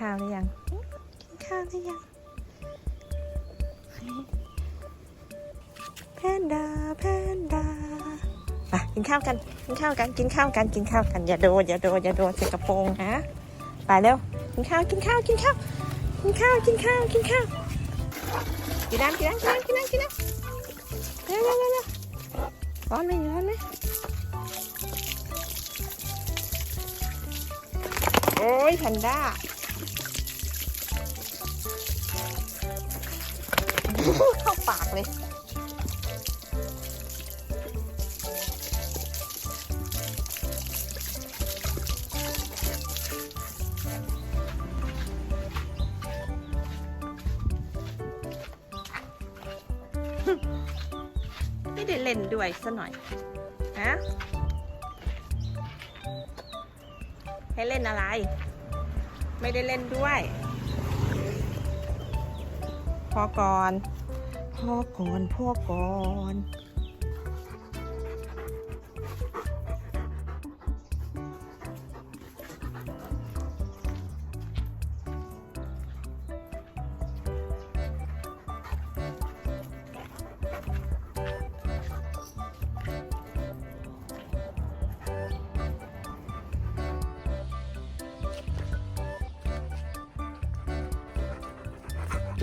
ข้าวหรือยัง กินข้าวหรือยัง แพนด้า แพนด้าไปกินข้าวกัน กินข้าวกัน กินข้าวกัน กินข้าวกัน อย่าโดนอย่าโดนอย่าโดนใส่กระโปรงนะ ไปเร็ว กินข้าว กินข้าว กินข้าว กินข้าว กินข้าว กินข้าว กินน้ำกินน้ำกินน้ำกินน้ำกินน้ำเร็วเร็วเร็วร้อนไหมร้อนไหมโอ้ยแพนด้า เข้าปากเลยไม่ได้เล่นด้วยซะหน่อยฮะให้เล่นอะไร ไม่ได้เล่นด้วย พอก่อน พ่อก่อนพ่อก่อน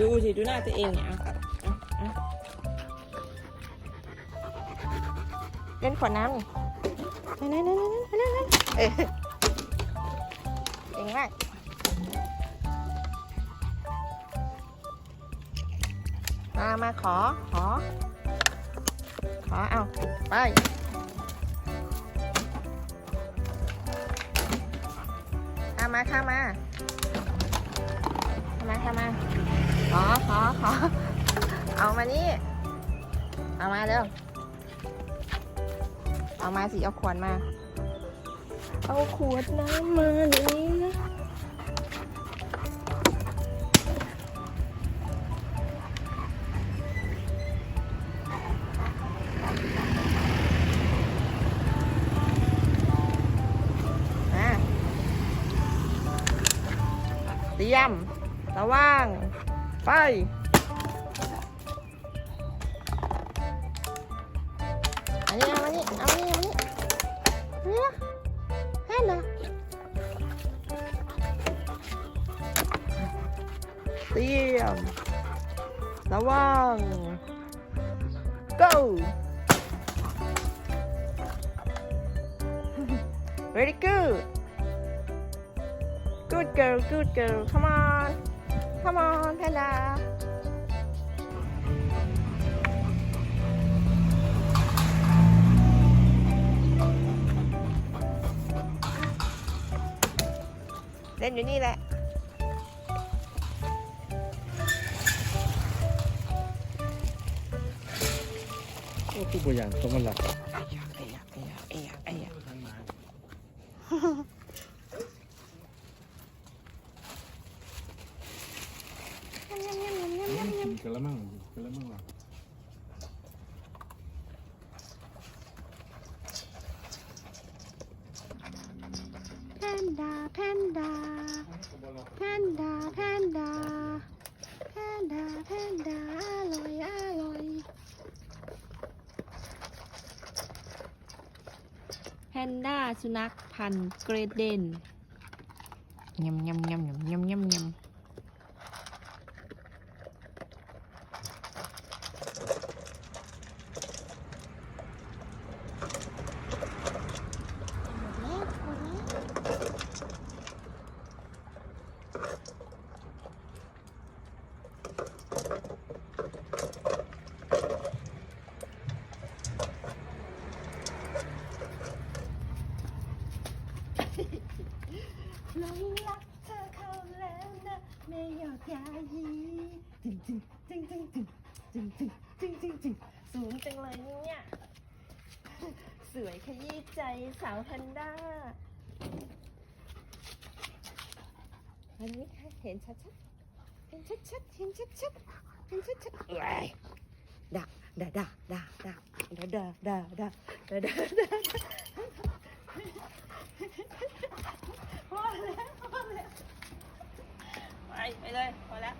ดูสิ ดูหน้าตัวเองเนี่ย เล่นขวดน้ำนี่นั่นนั่นนั่นนั่นนั่นนั่นเออเก่งมากมามาขอ ขอ ขอ เอา ไปข้ามาข้ามาข้ามาข้ามา ขอ ขอ ขอ เอามานี่ เอามาเร็ว เอามาสิเอาขวดมา เอาขวดน้ำมาเดี๋ยวนี้นะมาเตรียมระว่าง ไป มานี่เอามานี่เอามานี่นี่นะแค่นะเตรียม ระวัง go very good good girl good girl come on come on Panda กันอยู่นี่แหละโอ้ทุกอย่างต้องมาหลับอ้ยากอ้ยากอ้ยากอ้ยากอ้ยากกระมังกระมังหลับ แพนด้าแพนด้าแพนด้าแพนด้าแพนด้าอร่อยอร่อยแพนด้าสุนัขพันธุ์เกรดเดนยำยำยำยำยำยำยำ จังเลยเนี่ย สวยขยี้ใจสาวแพนด้าอันนี้เห็นชัดๆเห็นชัดๆเห็นชัดๆเห็นชัดๆเอ้ยด่าด่าด่าด่าด่าด่าด่าด่าด่าด่าด่าด่าพอแล้วพอแล้วไปเลยพอแล้ว